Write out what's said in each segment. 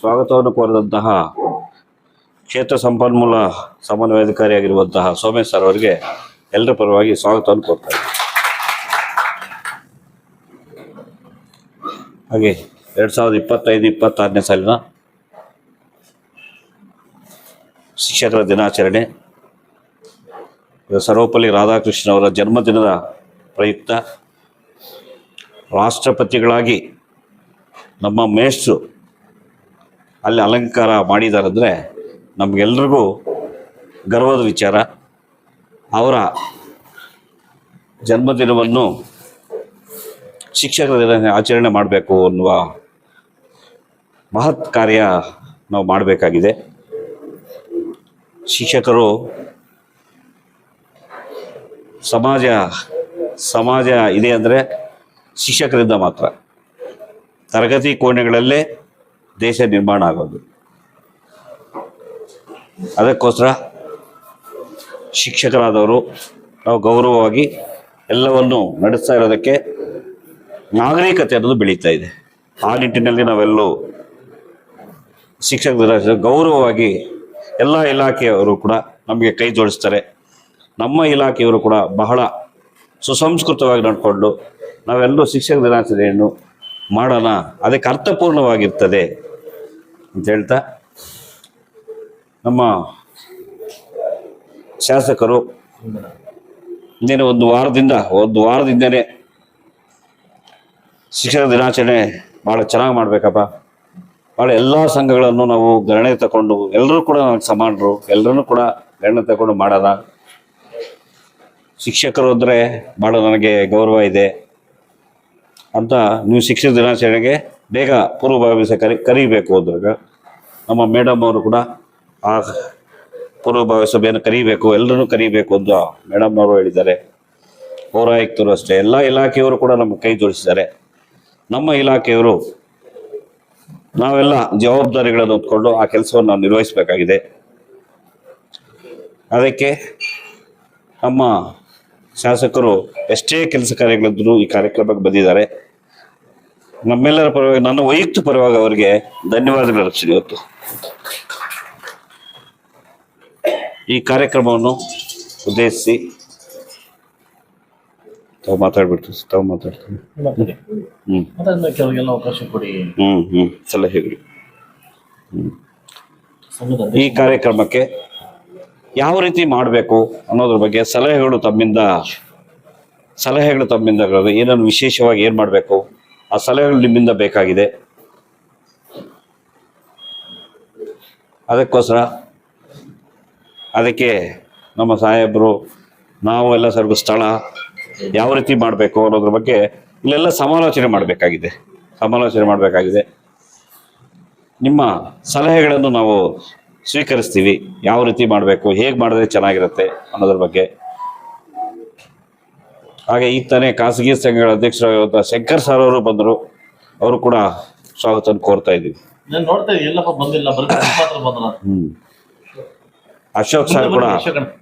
ಸ್ವಾಗತವನ್ನು ಕೋರಿದಂತಹ ಕ್ಷೇತ್ರ ಸಂಪನ್ಮೂಲ ಸಮನ್ವಯಾಧಿಕಾರಿಯಾಗಿರುವಂತಹ ಸೋಮೇಶ್ ಸರ್ ಅವರಿಗೆ ಎಲ್ಲರ ಪರವಾಗಿ ಸ್ವಾಗತವನ್ನು ಕೋರ್ತಾರೆ ಹಾಗೆ ಎರಡು ಸಾವಿರದ ಇಪ್ಪತ್ತೈದು, ಇಪ್ಪತ್ತಾರನೇ ಸಾಲಿನ ಶಿಕ್ಷಕರ ದಿನಾಚರಣೆ. ಸರ್ವಪಲ್ಲಿ ರಾಧಾಕೃಷ್ಣ ಅವರ ಜನ್ಮದಿನದ ಪ್ರಯುಕ್ತ ರಾಷ್ಟ್ರಪತಿಗಳಾಗಿ ನಮ್ಮ ಮೇಷ್ಟ್ರು ಅಲ್ಲಿ ಅಲಂಕಾರ ಮಾಡಿದಾರಂದರೆ ನಮಗೆಲ್ರಿಗೂ ಗರ್ವದ ವಿಚಾರ. ಅವರ ಜನ್ಮದಿನವನ್ನು ಶಿಕ್ಷಕರ ದಿನ ಆಚರಣೆ ಮಾಡಬೇಕು ಅನ್ನುವ ಮಹತ್ ಕಾರ್ಯ ನಾವು ಮಾಡಬೇಕಾಗಿದೆ. ಶಿಕ್ಷಕರು ಸಮಾಜ ಸಮಾಜ ಇದೆ ಅಂದರೆ ಶಿಕ್ಷಕರಿಂದ ಮಾತ್ರ. ತರಗತಿ ಕೋಣೆಗಳಲ್ಲೇ ದೇಶ ನಿರ್ಮಾಣ ಆಗೋದು. ಅದಕ್ಕೋಸ್ಕರ ಶಿಕ್ಷಕರಾದವರು ನಾವು ಗೌರವವಾಗಿ ಎಲ್ಲವನ್ನು ನಡೆಸ್ತಾ ಇರೋದಕ್ಕೆ ನಾಗರಿಕತೆ ಅನ್ನೋದು ಬೆಳೀತಾ ಇದೆ. ಆ ನಿಟ್ಟಿನಲ್ಲಿ ನಾವೆಲ್ಲೂ ಶಿಕ್ಷಕ ದಿನಾಚರಣೆ ಗೌರವವಾಗಿ ಎಲ್ಲ ಇಲಾಖೆಯವರು ಕೂಡ ನಮಗೆ ಕೈ ಜೋಡಿಸ್ತಾರೆ. ನಮ್ಮ ಇಲಾಖೆಯವರು ಕೂಡ ಬಹಳ ಸುಸಂಸ್ಕೃತವಾಗಿ ನಡ್ಕೊಂಡು ನಾವೆಲ್ಲರೂ ಶಿಕ್ಷಕ ದಿನಾಚರಣೆಯನ್ನು ಮಾಡೋಣ. ಅದಕ್ಕೆ ಅರ್ಥಪೂರ್ಣವಾಗಿರ್ತದೆ. ಅಂತ ಹೇಳ್ತಾ, ನಮ್ಮ ಶಾಸಕರು ಇನ್ನೇನು ಒಂದು ವಾರದಿಂದ, ಒಂದು ವಾರದಿಂದನೇ ಶಿಕ್ಷಣ ದಿನಾಚರಣೆ ಭಾಳ ಚೆನ್ನಾಗಿ ಮಾಡಬೇಕಪ್ಪ. ಭಾಳ ಎಲ್ಲ ಸಂಘಗಳನ್ನು ನಾವು ಗಣನೆ ತಗೊಂಡು ಎಲ್ಲರೂ ಕೂಡ ಸಮಾನರು ಎಲ್ಲರನ್ನೂ ಕೂಡ ಗಣನೆ ತಗೊಂಡು ಮಾಡೋಣ ಶಿಕ್ಷಕರು ಅಂದರೆ ಭಾಳ ನನಗೆ ಗೌರವ ಇದೆ. ಅಂತ ನೀವು ಶಿಕ್ಷಣ ದಿನಾಚರಣೆಗೆ ಬೇಗ ಪೂರ್ವಭಾವಿ ಕರಿ, ಕರಿಬೇಕು ಅಂದಾಗ ನಮ್ಮ ಮೇಡಮ್ ಅವರು ಕೂಡ ಆ ಪೂರ್ವಭಾವಿ ಸಭೆಯನ್ನು ಕರೀಬೇಕು ಎಲ್ಲರೂ ಕರೀಬೇಕು ಅಂತ ಮೇಡಮ್ನವರು ಹೇಳಿದ್ದಾರೆ. ಪೌರಾಯುಕ್ತರು ಅಷ್ಟೇ, ಎಲ್ಲ ಇಲಾಖೆಯವರು ಕೂಡ ನಮ್ಮ ಕೈ ಜೋಡಿಸಿದ್ದಾರೆ. ನಮ್ಮ ಇಲಾಖೆಯವರು ನಾವೆಲ್ಲ ಜವಾಬ್ದಾರಿಗಳನ್ನು ಹೊತ್ಕೊಂಡು ಆ ಕೆಲಸವನ್ನು ನಾವು ನಿರ್ವಹಿಸಬೇಕಾಗಿದೆ. ಅದಕ್ಕೆ ನಮ್ಮ ಶಾಸಕರು ಎಷ್ಟೇ ಕೆಲಸ ಕಾರ್ಯಗಳಿದ್ರು ಈ ಕಾರ್ಯಕ್ರಮಕ್ಕೆ ಬಂದಿದ್ದಾರೆ. ನಮ್ಮೆಲ್ಲರ ಪರವಾಗಿ, ನನ್ನ ವೈಯಕ್ತಿಕ ಪರವಾಗಿ ಅವರಿಗೆ ಧನ್ಯವಾದಗಳು ಅರ್ಪಿಸಿದೆ ಇವತ್ತು. ಈ ಕಾರ್ಯಕ್ರಮವನ್ನು ಉದ್ದೇಶಿಸಿ ತಾವು ಮಾತಾಡ್ಬಿಡ್ತೀವಿ ತಾವು ಮಾತಾಡ್ತೀವಿ. ಹ್ಞೂ ಕೆಲವರಿಗೆಲ್ಲ ಅವಕಾಶ ಕೊಡಿ. ಸಲಹೆಗಳು ಸಂಘದ ಈ ಕಾರ್ಯಕ್ರಮಕ್ಕೆ ಯಾವ ರೀತಿ ಮಾಡಬೇಕು ಅನ್ನೋದ್ರ ಬಗ್ಗೆ ಸಲಹೆಗಳು ತಮ್ಮಿಂದ ಸಲಹೆಗಳು ತಮ್ಮಿಂದ ಏನೇನು ಏನನ್ನು ವಿಶೇಷವಾಗಿ ಏನು ಮಾಡಬೇಕು ಆ ಸಲಹೆಗಳು ನಿಮ್ಮಿಂದ ಬೇಕಾಗಿದೆ. ಅದಕ್ಕೋಸ್ಕರ ಅದಕ್ಕೆ ನಮ್ಮ ಸಾಹೇಬರು, ನಾವು ಎಲ್ಲ ಸರ್ಗು ಸ್ಥಳ ಯಾವ ರೀತಿ ಮಾಡಬೇಕು ಅನ್ನೋದ್ರ ಬಗ್ಗೆ ಇಲ್ಲೆಲ್ಲ ಸಮಾಲೋಚನೆ ಮಾಡಬೇಕಾಗಿದೆ. ಸಮಾಲೋಚನೆ ಮಾಡಬೇಕಾಗಿದೆ. ನಿಮ್ಮ ಸಲಹೆಗಳನ್ನು ನಾವು ಸ್ವೀಕರಿಸ್ತೀವಿ. ಯಾವ ರೀತಿ ಮಾಡಬೇಕು, ಹೇಗೆ ಮಾಡಿದ್ರೆ ಚೆನ್ನಾಗಿರುತ್ತೆ ಅನ್ನೋದ್ರ ಬಗ್ಗೆ. ಹಾಗೆ ಈಗ ತಾನೇ ಖಾಸಗಿ ಸಂಘಗಳ ಅಧ್ಯಕ್ಷರಾಗಿರುವಂಥ ಶಂಕರ್ ಸರ್ ಅವರು ಬಂದರು. ಅವರು ಕೂಡ ಸ್ವಾಗತವನ್ನು ಕೋರ್ತಾ ಇದೀವಿ ಅಶೋಕ್ ಸರ್ ಕೂಡ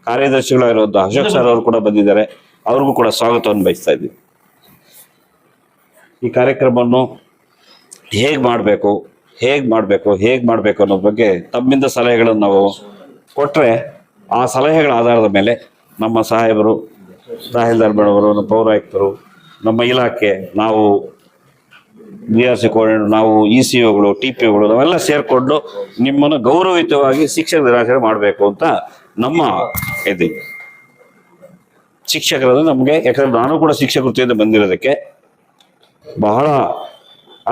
ಕಾರ್ಯದರ್ಶಿಗಳಾಗಿರುವಂತಹ ಅಶೋಕ್ ಸರ್ ಅವರು ಕೂಡ ಬಂದಿದ್ದಾರೆ. ಅವ್ರಿಗೂ ಕೂಡ ಸ್ವಾಗತವನ್ನು ಬಯಸ್ತಾ ಇದ್ದೀವಿ. ಈ ಕಾರ್ಯಕ್ರಮವನ್ನು ಹೇಗೆ ಮಾಡಬೇಕು ಹೇಗೆ ಮಾಡಬೇಕು ಹೇಗೆ ಮಾಡಬೇಕು ಅನ್ನೋದ್ರ ಬಗ್ಗೆ ತಮ್ಮಿಂದ ಸಲಹೆಗಳನ್ನು ನಾವು ಕೊಟ್ಟರೆ ಆ ಸಲಹೆಗಳ ಆಧಾರದ ಮೇಲೆ ನಮ್ಮ ಸಾಹೇಬರು ತಹಸೀಲ್ದಾರ್ ಮೇಡಮರು ನಮ್ಮ ಪೌರಾಯುಕ್ತರು ನಮ್ಮ ಇಲಾಖೆ ನಾವು ಬಿ ಆರ್ ಸಿ ಕೋಆರ್ಡಿನೇಟರ್ ನಾವು ಇ ಸಿ ಒಗಳು ಟಿ ಪಿ ಒಗಳು ನಾವೆಲ್ಲ ಸೇರಿಕೊಂಡು ನಿಮ್ಮನ್ನು ಗೌರವಯುತವಾಗಿ ಶಿಕ್ಷಕ ದಿನಾಚರಣೆ ಮಾಡಬೇಕು ಅಂತ ನಮ್ಮ ಇದು. ಶಿಕ್ಷಕರಾದ ನಮಗೆ, ಯಾಕಂದ್ರೆ ನಾನು ಕೂಡ ಶಿಕ್ಷಕ ವೃತ್ತಿಯಿಂದ ಬಂದಿರೋದಕ್ಕೆ ಬಹಳ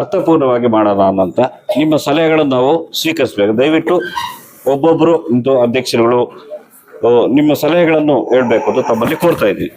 ಅರ್ಥಪೂರ್ಣವಾಗಿ ಮಾಡೋಣ ಅನ್ನಂತ ನಿಮ್ಮ ಸಲಹೆಗಳನ್ನು ನಾವು ಸ್ವೀಕರಿಸಬೇಕು. ದಯವಿಟ್ಟು ಒಬ್ಬೊಬ್ಬರು ಇಂಥ ಅಧ್ಯಕ್ಷರುಗಳು ನಿಮ್ಮ ಸಲಹೆಗಳನ್ನು ಹೇಳಬೇಕು ಅಂತ ತಮ್ಮಲ್ಲಿ ಕೋರ್ತಾ ಇದ್ದೀವಿ.